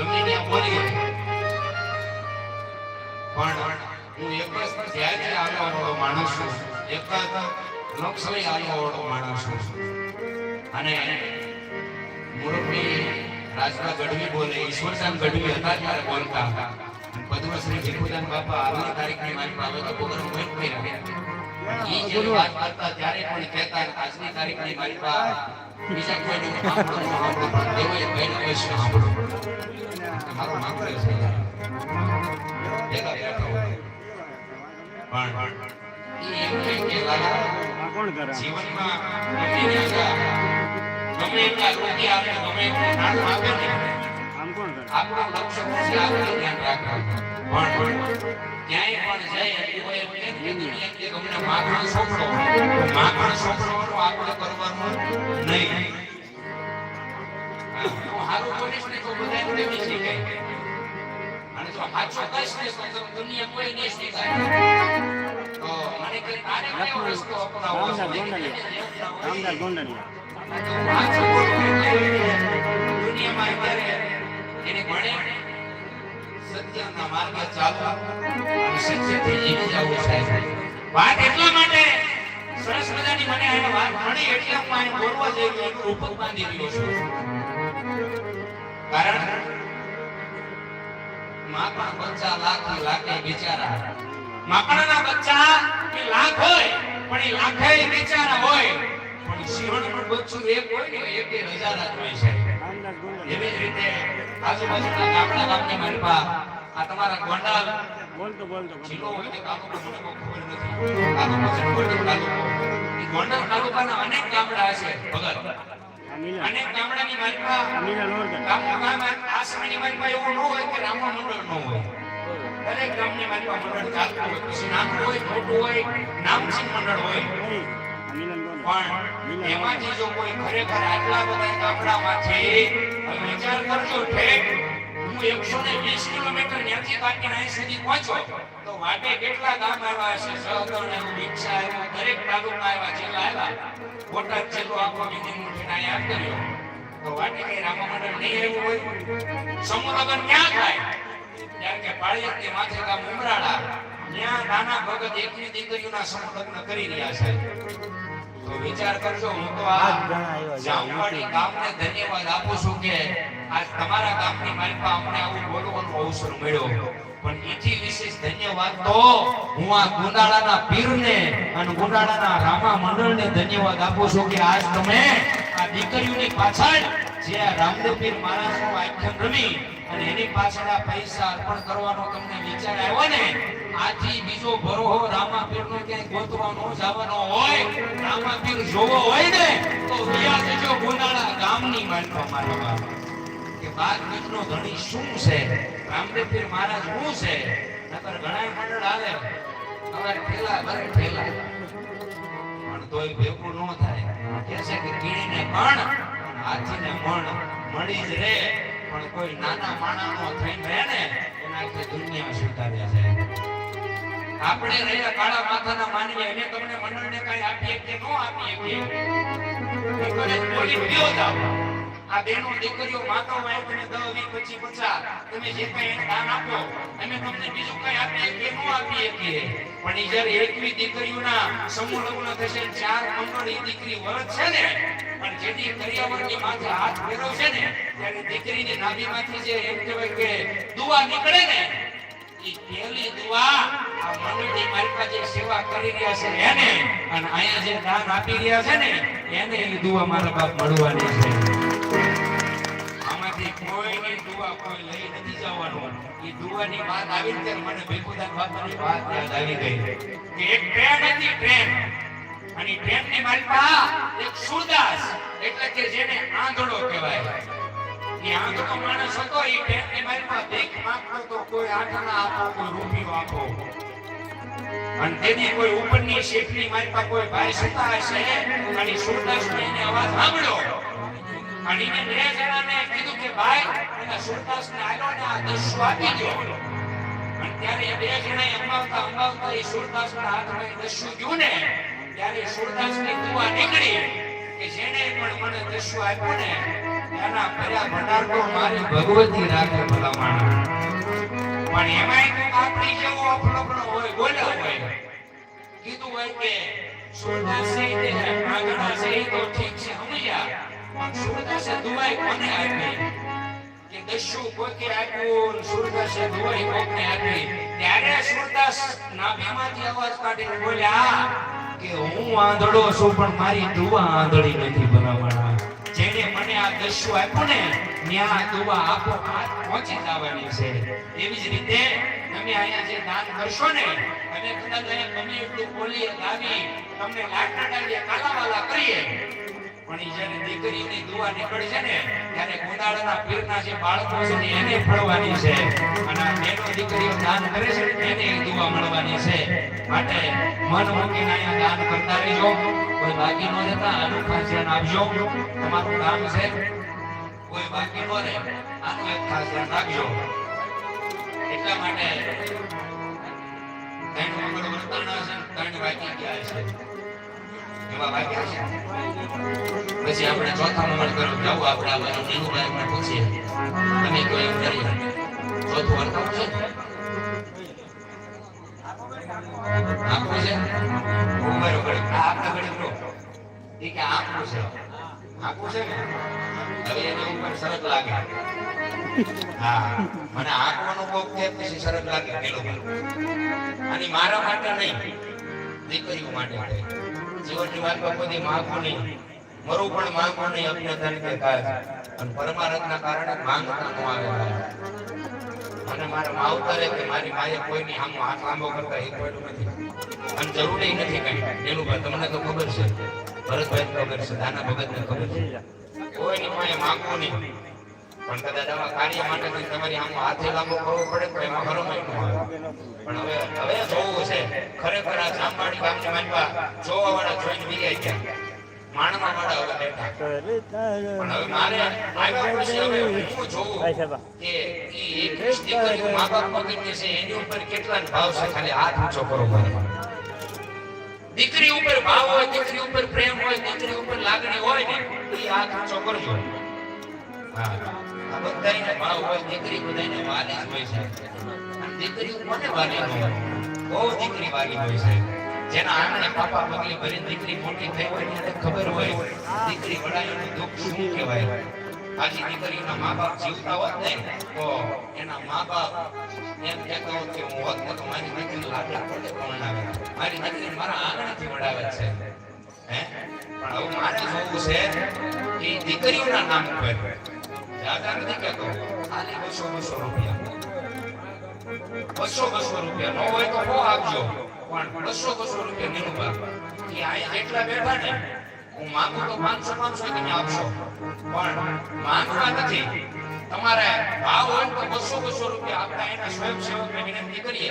ગમે ત્યાં પણ હું એક જ ત્યાંથી આવ્યો માણસ છું. એક જ લોકસભા આવ્યો માણસ છું. અને મુરબ્બી રાજભા ગઢવી બોલે ઈશ્વરદાન ગઢવી હતા ત્યારે બોલતા. હતા પદ્મશ્રી ભીખુદાન બાપા આગલી તારીખની મારી પાસે તો પ્રોગ્રામ બંધ કર્યા ઈ જે વાત કરતા ત્યારે પણ કહેતા, આજની તારીખની મારી પાસે બીજા કોઈનું સાંભળો ન સાંભળો પણ દેવોએ કઈને કશું મારો માંગડે છે. ભેગા બેઠા પણ એમ કહે કે લાલા આ કોણ કરે જીવનમાં ગમે એટલા રૂપિયા આવે ગમે એટલું નાણું આપે ને આપણું લક્ષ્ય આપણે ધ્યાન રાખવાનું. પણ ક્યાંય પણ જાય એટલે કોઈ એમ કહે કે દુનિયા કે ગમને માખણ સોંપડો માખણ સોંપડવાનું આપણે કરવાનું નહીં. હું હારું બોલીશ ને તો અને જો સાચું કહીશ ને તો દુનિયા કોઈ નહીં શીખાય. તો મને કે તારે કયો રસ્તો અપનાવવો? રામદાસ? ગોંડલિયા. દુનિયામાં અત્યારે એને ભણે સત્યના લાખ લાખે બિચારા માકણના બચ્ચા એ લાખ હોય, પણ એ પણ સિંહણનું બચ્ચું હોય એક હજાર જ રીતે આજુબાજુના ગામડા ગામની આ તમારા ગોંડાલ બોલતો બોલતો. જિલ્લો હોય તાલુકો. નથી ગોંડલ તાલુકાના અનેક ગામડા છે ભગત. અનેક ગામડાની આ એવું ન હોય કે રામા મંડળ ન હોય. દરેક ગામની મંડળ ચાલતું હોય. પછી નાનું હોય મોટું હોય નામચીન મંડળ હોય. નહીં આ પણ એમાંથી જો કોઈ ખરેખર આટલા બધા ગામડામાંથી વિચાર કરજો ઠેક હું એકસો ને વીસ કિલોમીટર ત્યાંથી કાઢીને અહીં સુધી પહોંચો તો વાટે કેટલા ગામ આવ્યા છે? સહગણ એવું રિક્ષા આવ્યું, દરેક તાલુકા આવ્યા, જિલ્લા આવ્યા. બોટાદ જિલ્લો આખો વિધિ મુઠીને યાદ કર્યો. તો વાટે કઈ રામા મંડળ નહીં આવ્યું હોય? સમૂહ ક્યાં થાય? ત્યારે કે પાળિયાદની માથે ગામ ઉમરાળા ત્યાં નાના ભગત એકની દીકરીઓના સમૂહ કરી રહ્યા છે. વિચાર કરજો હું તો આ જામવાડી ગામને ધન્યવાદ આપું છું કે આજ તમારા ગામની પાસે અમને આવું બોલવાનો અવસર મળ્યો. પણ એથી વિશેષ ધન્યવાદ તો હું આ ગુંડાળાના પીરને અને ગુંડાળાના રામા મંડળને ધન્યવાદ આપું છું કે આજ તમે આ દીકરીઓની પાછળ જે આ રામદેવ પીર મહારાજનું આખ્યાન રમી અને એની પાછળ આ પૈસા અર્પણ કરવાનો તમને વિચાર આવ્યો ને, આથી બીજો ભરોહો રામાપીરનો ક્યાંય ગોતવાનો જવાનો હોય, રામાપીર જોવો હોય ને, તો વિયા જજો ગુનાળા ગામની માનવા મારવા કે બાર બીજનો ધણી શું છે? રામદેવ પીર મહારાજ શું છે? નકર ઘણા મંડળ આવે હવે ઠેલા ભરે ઠેલા. પણ તોય ભેગું ન થાય. કે છે કે કીડીને કણ હાથીને મણ મળી જ રે પણ કોઈ નાના માણાનો થઈને રહે ને એના કે દુનિયા સ્વીકારે છે. આપણે રહ્યા કાળા માથાના માનવી એને તમને મંડળને કઈ આપીએ કે ન આપીએ કે? બોલી ગયો જાવ આ બેનો દીકરીઓ માતો માં તમે દસ વીસ પૂછા તમે જે કઈ દાન આપો, અમે તમને બીજું કઈ આપીએ કે ન આપીએ કે? પણ એ જ્યારે એકવી દીકરીઓના સમૂહ લગ્ન થશે, ચાર ઈ દીકરી વરત છે ને, પણ જેથી કર્યાવરની માથે હાથ ફેરવશે ને, ત્યારે દીકરીની નાભીમાંથી જે એમ કહેવાય કે દુવા નીકળે ને એ પહેલી દુઆ આ મંડળની પાસે જે સેવા કરી રહ્યા છે એને, અને અહીંયા જે દાન આપી રહ્યા છે ને, એને એ દુવા મારા બાપ મળવાની છે. આમાંથી કોઈની કોઈ લઈ ને સુરદાસ આંધળો આંધળો માંગતો તો કોઈ આઠાના આપો કોઈ અને તેની કોઈ ઉપરની શેઠની મારી પાસે કોઈ ભાઈ સતા હશે? અને સુરદાસનો એને અવાજ સાંભળ્યો. અને બે જણાને કીધું કે ભાઈ, એને સુરદાસને આવ્યો ને આ દસ્યુ આપી દો અને ત્યારે એ બે જણાએ અંબાવતા અંબાવતા એ સુરદાસના હાથમાં દસ્યુ ગયું ને, ત્યારે સુરદાસની દુવા નીકળી કે જેને પણ મને દસ્યુ આપ્યું ને, એના ભર્યા ભંડાર તો મારી ભગવતી રાખે ભલા પણ એમાંય કંઈક આપણી જેવો અફડફડો હોય, બોલ્યા હોય. કીધું હોય કે સુરદાસ સહિત આગળ સહિત ઠીક છે સમજ્યા. સુરદાસે દુવાઈ કોને આપી કે દસ્યુ કોકે આપ્યું સુરદાસે દુવાઈ કોકને આપી ત્યારે સુરદાસ નાભીમાંથી અવાજ કાઢીને બોલ્યા કે હું આંધળો છું પણ મારી દુવા આંધળી નથી બનાવવાના જેને મને આ દસ્યુ આપ્યું ને ન્યા દુવા આપો હાથ પહોંચી જવાની છે એવી જ રીતે તમે અહીંયા જે દાન કરશો ને અને કદાચ અહીંયા ગમે એટલું બોલીએ ગાવી તમને લાટના ડાળીએ કાલાવાલા કરીએ ધ્યાન આપજો. તમારું કામ છે, કોઈ બાકી ન આનું એક ખાસ ધ્યાન રાખજો. એટલા માટે એવા છે પછી આપણે ચોથા નંબર તરફ જવું આપણે બાજુ નીલુભાઈ ને પૂછીએ. તમે કોઈ એમ કરીએ ચોથું વર્તાવું છે? છે? છે. છે ને? હવે એની ઉપર શરત લાગે. હા મને આંકવાનું કોક કે પછી શરત લાગે અને મારા માટે નહીં. દીકરીઓ માટે છે. જીવનની વાતમાં બધી માંગવું નહીં. મરવું પણ માંગવું નહીં અપને તરીકે કાય અને પરમારથના કારણે માંગતા નો આવે અને મારા માવતરે કે મારી માએ કોઈની આમ હાથ લાંબો કરતા એ કોઈનું નથી. અને જરૂરી નથી કઈ. એનું તમને તો ખબર છે. ભરતભાઈ ખબર છે, દાના ભગત ને ખબર છે. કોઈની માએ માંગવું નહીં. પણ કદાચ આવા કાર્ય માટે તમારી આમ હાથે લાંબો કરવો પડે તો એમાં હરમાય મહિનો આવે પણ હવે હવે જોવું છે ખરેખર આ જામવાડી ગામની માનવા જોવા વાળા જોઈને બીજાઈ ગયા. માણવા વાળા હવે બેઠા. પણ હવે મારે આવ્યા પછી હવે હું જોઉં કે ઈ દીકરીઓ મા બાપ વગરની છે એની ઉપર કેટલા ભાવ છે ખાલી હાથ ઊંચો કરો દીકરી ઉપર ભાવ હોય દીકરી ઉપર પ્રેમ હોય દીકરી ઉપર લાગણી હોય ને એ હાથ ઊંચો કરજો. હા. દીકરી બહુ દીકરી વાલી હોય છે જેના આંગણે પાપા પગલી ભરી દીકરી મોટી થઈ દીકરી વડાયોનું દુઃખ શું કહેવાય? આજી દીકરીના મા બાપ જીવતા હોત ને, તો એના મા બાપ એમ કહેતા હોત કે હું હોત, તો મારી દીકરી લાડલા પડે મારી દીકરી મારા આંગણેથી વડાવે છે. હે? પણ હવે જોવું છે કે દીકરીઓના નામ ઉપર દાદા નથી તમારે ભાવ હોય તો બસો બસો રૂપિયા આપતા એના સ્વયંસેવકને વિનંતી કરીએ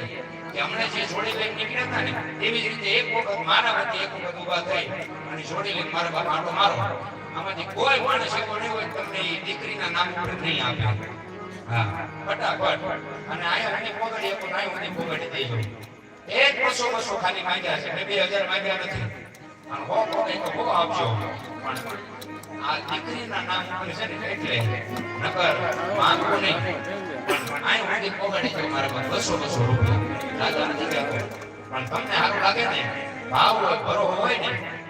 કે હમણે જે જોડી લઈને નીકળ્યા હતા ને એવી જ રીતે એક વખત મારા વતી એક વખત ઊભા થઈ અને જોડી લઈને મારા બાપ આંટો મારો. આમાંથી કોઈ માણસ એવો નહીં હોય તમને એ દીકરીના નામ ઉપર નહીં આપે. હા, ફટાફટ. અને આયા મને પોગડી એક નાય મને પોગડી ગયું એક બસો બસો ખાલી માંગ્યા છે બે હજાર માંગ્યા નથી. પણ હો પોગે તો હો આપજો. પણ આ દીકરીના નામ ઉપર છે ને, એટલે નકર માંગો નહીં. પણ આય મને પોગડી દો મારા પર બસો બસો રૂપિયા. રાજા નથી કહેતો. પણ તમને સારું લાગે ને, ભાવ હોય ભરો હોય ને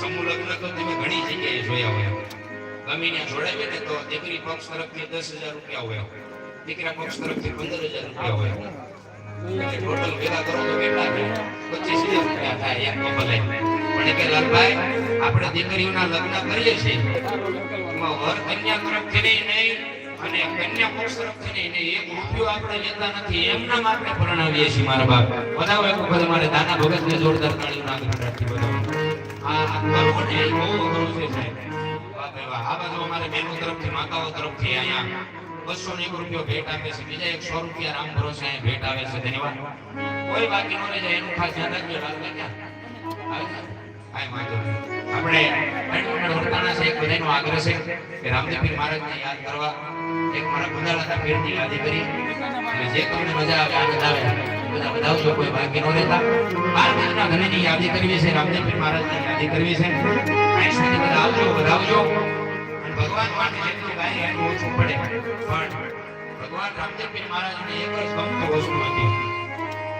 સમૂહ લગ્ન તો તમે ઘણી જગ્યાએ જોયા હોય. ગમીને જોડાવીએ ને તો દીકરી પક્ષ તરફથી દસ હજાર રૂપિયા હોય. દીકરા પક્ષ તરફથી પંદર હજાર રૂપિયા હોય. દીકરીઓના લગ્ન કરીએ છીએ. એમાં વર કન્યા તરફથી નહીં અને કન્યા પક્ષ તરફથી ને એક રૂપિયો આપણે લેતા નથી, એમના આપણે પરણાવીએ છીએ મારા બાપ. બધા એક વખત મારે દાના ભગતને જોરદાર તાળીઓના નાખી રાખી બધાઓ આ બહુ અઘરું છે સાહેબ. આ બાજુ અમારે બહેનો તરફથી, માતાઓ તરફથી અહીંયા બસો એક રૂપિયો ભેટ આપે છે. બીજા એક સો રૂપિયા રામ ભરોસે ભેટ આવે છે. એનું ખાસ ધ્યાન રાખજો. આપણે ત્રણ છે, એક બધાનો આગ્રહ છે કે મહારાજને યાદ કરવા. એક મારા ગુંદાળાના પીરની યાદી કરી. જે તમને મજા આવે, આનંદ આવે. બધા કોઈ બાકી ન રહેતા બાર દિવસના ઘરેની યાદી કરવી છે રામદેવપીર મહારાજની યાદી કરવી છે સુધી બધા ભગવાન માટે જેટલું ઓછું પડે પણ ભગવાન રામદેવપીર મહારાજને એક જ વસ્તુ હતી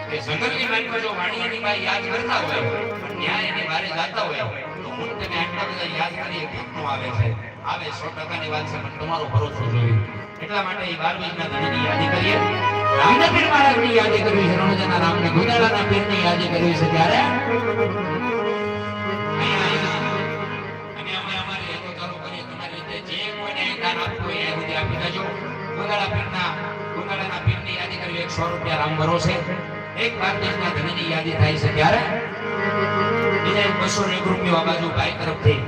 કે જંગલની વાણીમાં જો વાણિયાની બાઈ યાદ કરતા હોય પણ ન્યાય એની વારે જાતા હોય તો હું તમે આટલા બધા યાદ કરી ઘટનો આવે છે આવે સો ટકાની વાત છે પણ તમારો ભરોસો જોઈએ એટલા માટે એ બાર મહિના ધણીની યાદી કરીએ રામના પીર મહારાજની યાદી કરવી છે રણોજાના રામને ગોદાળાના પીરની યાદી કરવી છે સો રૂપિયા રામ ભરોસે એક ભારતીયના ધનની યાદી થાય છે ત્યારે એક બસો એક રૂપિયો આ બાજુ ભાઈ તરફથી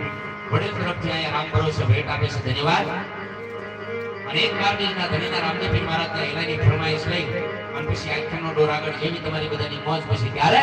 વડીલ તરફથી અહીંયા રામ ભરોસે ભેટ આપે છે ધન્યવાદ અને એક ભારતીયના ધનીના રામદેવજી મહારાજના એલાની ફરમાઈશ લઈ અને પછી આખ્યાનનો ડોર આગળ જેવી તમારી બધાની મોજ પછી ત્યારે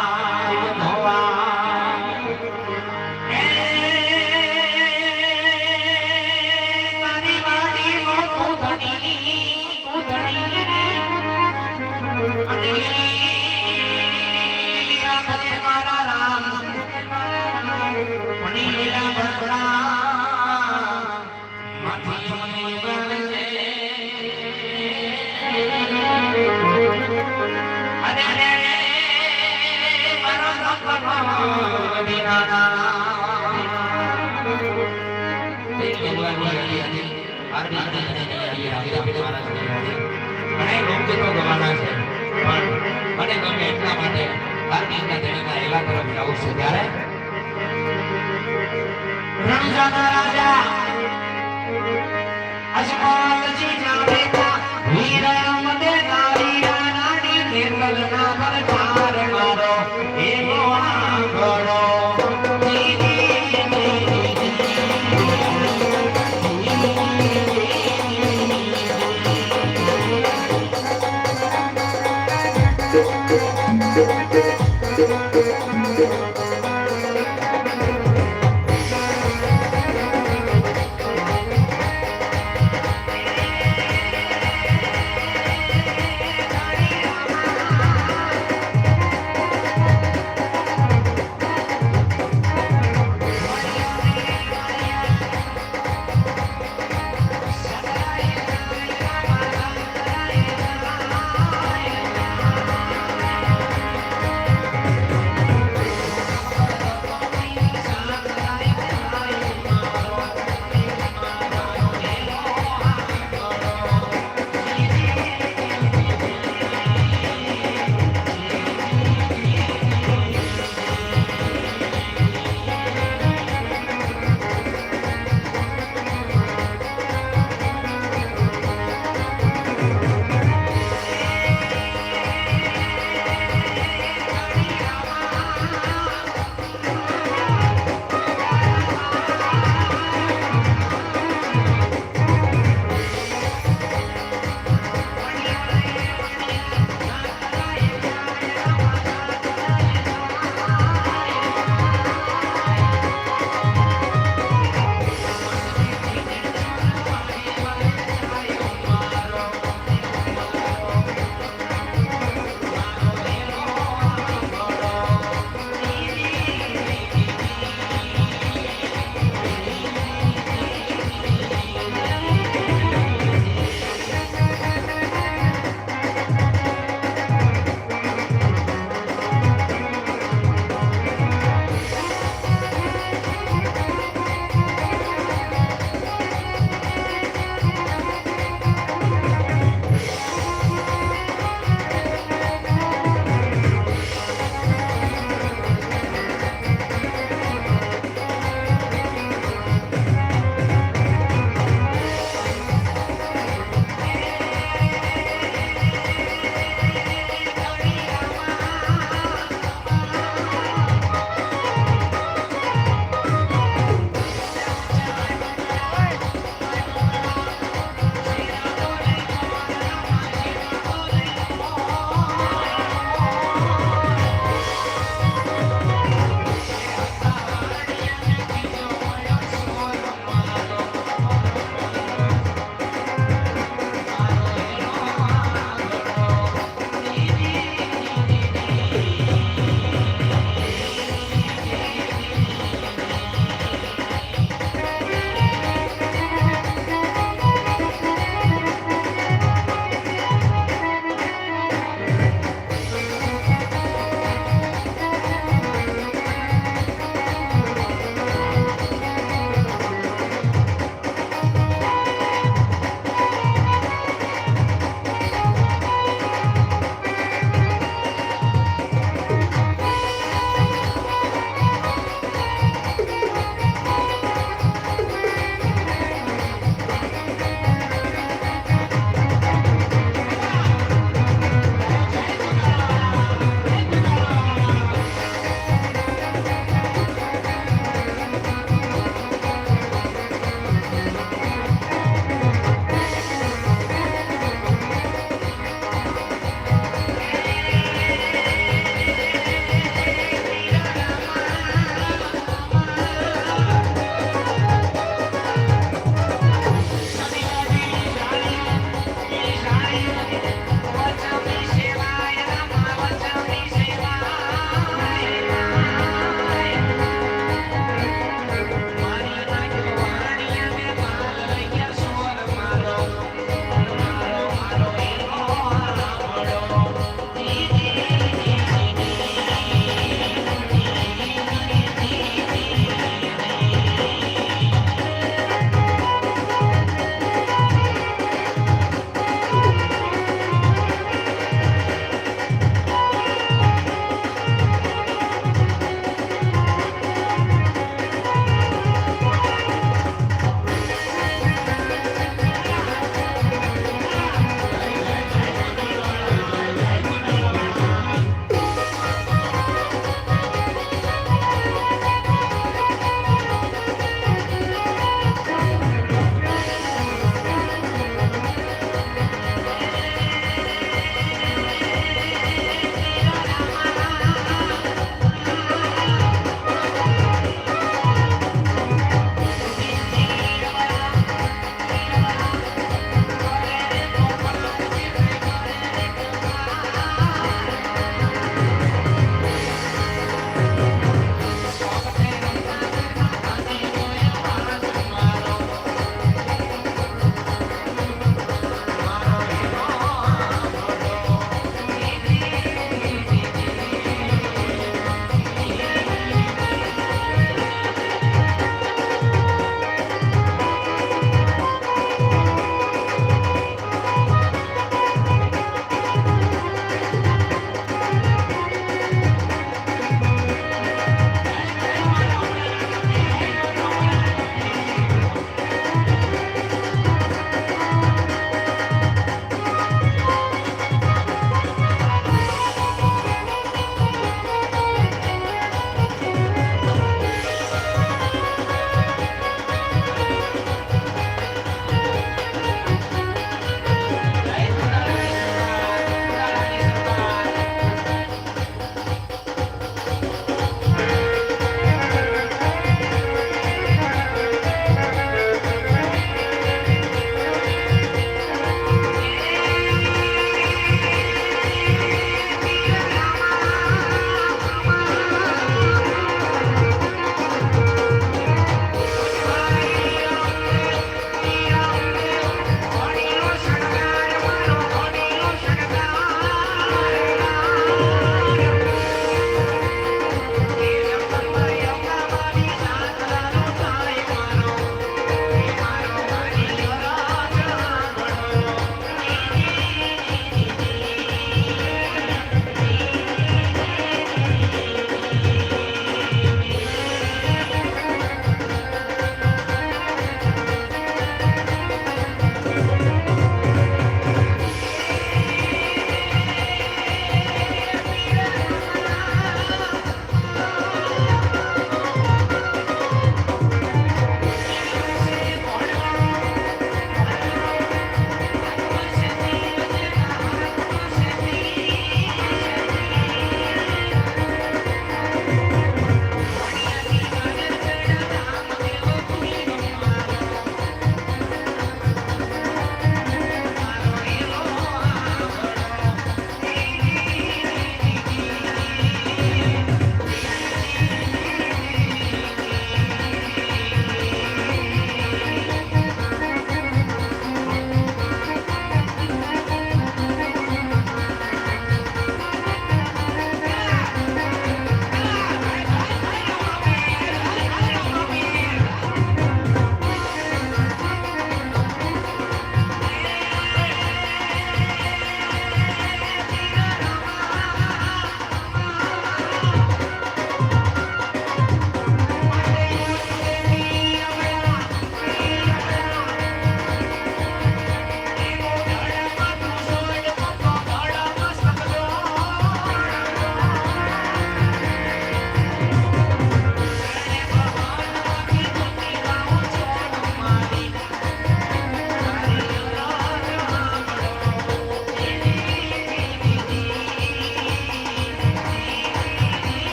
મને ગમે એટલા માટે બારમીના ધણીના એલા તરફ જાઉં છું. ત્યારે રણજાના રાજા અજમાલજી જાવેતા